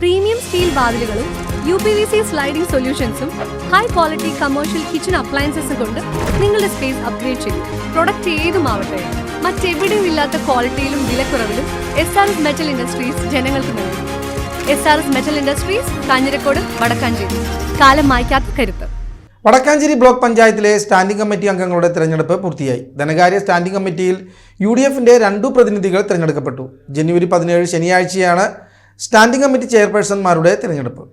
Premium steel വാതിലുകളും U P V C sliding സൊല്യൂഷൻസും high quality commercial kitchen appliances കൊണ്ട് നിങ്ങളുടെ space upgrade ചെയ്യും product ഏതുമാവട്ടെ മറ്റെവിടെയും ഇല്ലാത്ത ക്വാളിറ്റിയിലും വിലക്കുറവിലും S R S metal industries ജനങ്ങൾക്ക് നൽകും. S R S metal industries Kanjirakode Vadakkanchery. കാലം മായ്ക്കാത്ത കരുത്ത്. വടക്കാഞ്ചേരി ബ്ലോക്ക് പഞ്ചായത്തിലെ സ്റ്റാൻഡിംഗ് കമ്മിറ്റി അംഗങ്ങളുടെ തെരഞ്ഞെടുപ്പ് പൂർത്തിയായി. ധനകാര്യ സ്റ്റാൻഡിംഗ് കമ്മിറ്റിയിൽ യു ഡി എഫിന്റെ രണ്ടു പ്രതിനിധികൾ തിരഞ്ഞെടുക്കപ്പെട്ടു. ജനുവരി പതിനേഴ് ശനിയാഴ്ചയാണ് സ്റ്റാൻഡിംഗ് കമ്മിറ്റി ചെയർപേഴ്സൺമാരുടെ തിരഞ്ഞെടുപ്പ്.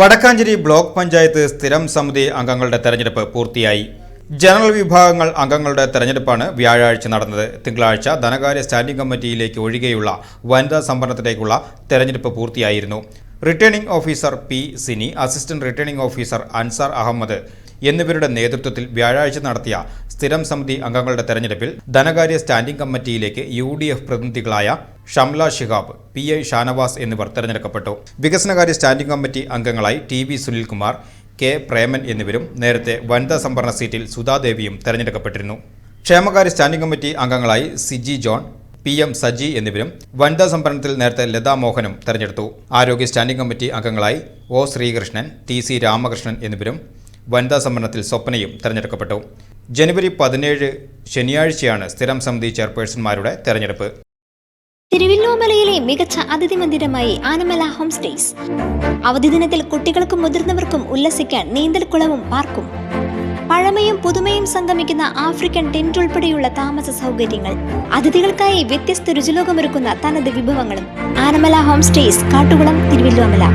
വടക്കാഞ്ചേരി ബ്ലോക്ക് പഞ്ചായത്ത് സ്ഥിരം സമിതി അംഗങ്ങളുടെ തെരഞ്ഞെടുപ്പ് പൂർത്തിയായി. ജനറൽ വിഭാഗങ്ങൾ അംഗങ്ങളുടെ തെരഞ്ഞെടുപ്പാണ് വ്യാഴാഴ്ച നടന്നത്. തിങ്കളാഴ്ച ധനകാര്യ സ്റ്റാൻഡിംഗ് കമ്മിറ്റിയിലേക്ക് ഒഴികെയുള്ള വനിതാ സംവരണത്തിലേക്കുള്ള തെരഞ്ഞെടുപ്പ് പൂർത്തിയായിരുന്നു. Returning officer P Sini assistant returning officer Ansar Ahmed എന്നിവരുടെ നേതൃത്വത്തിൽ വ്യാഴാഴ്ച നടത്തിയ സ്ഥിരം സമിതി അംഗങ്ങളുടെ തെരഞ്ഞെടുപ്പിൽ ധനകാര്യ സ്റ്റാൻഡിംഗ് കമ്മിറ്റിയിലേക്ക് യു ഡി എഫ് പ്രതിനിധികളായ ഷംല ഷിഹാബ് പി ഐ ഷാനവാസ് എന്നിവർ തെരഞ്ഞെടുക്കപ്പെട്ടു. വികസനകാര്യ സ്റ്റാൻഡിംഗ് കമ്മിറ്റി അംഗങ്ങളായി T V Sunilkumar K Preman എന്നിവരും നേരത്തെ വനിതാ സംവരണ സീറ്റിൽ സുധാദേവിയും തെരഞ്ഞെടുക്കപ്പെട്ടിരുന്നു. ക്ഷേമകാര്യ സ്റ്റാൻഡിംഗ് കമ്മിറ്റി അംഗങ്ങളായി സിജി ജോൺ പി എം സജി എന്നിവരും വനിതാ സംഭരണത്തിൽ നേരത്തെ ലതാ മോഹനും തെരഞ്ഞെടുത്തു. ആരോഗ്യ സ്റ്റാൻഡിംഗ് കമ്മിറ്റി അംഗങ്ങളായി O Sreekrishnan T C Ramakrishnan എന്നിവരും വനിതാ സംഭരണത്തിൽ സ്വപ്നയും തെരഞ്ഞെടുക്കപ്പെട്ടു. ജനുവരി പതിനേഴ് ശനിയാഴ്ചയാണ് സ്ഥിരം സമിതി ചെയർപേഴ്സൺമാരുടെ തെരഞ്ഞെടുപ്പ്. തിരുവല്ലോമലയിലെ മികച്ച അതിഥി മന്ദിരമായി ആനമല ഹോം സ്റ്റേസ് അവധി ദിനത്തിൽ കുട്ടികൾക്കും മുതിർന്നവർക്കും ഉല്ലസിക്കാൻ നീന്തൽക്കുളവും പാർക്കും. പഴമയും പുതുമയും സംഗമിക്കുന്ന ആഫ്രിക്കൻ ടെന്റ് ഉൾപ്പെടെയുള്ള താമസ സൗകര്യങ്ങൾ. അതിഥികൾക്കായി വ്യത്യസ്ത രുചിലോകമൊരുക്കുന്ന തനത് വിഭവങ്ങളും. Anamala home stays Kattukulam Thiruvilwamala.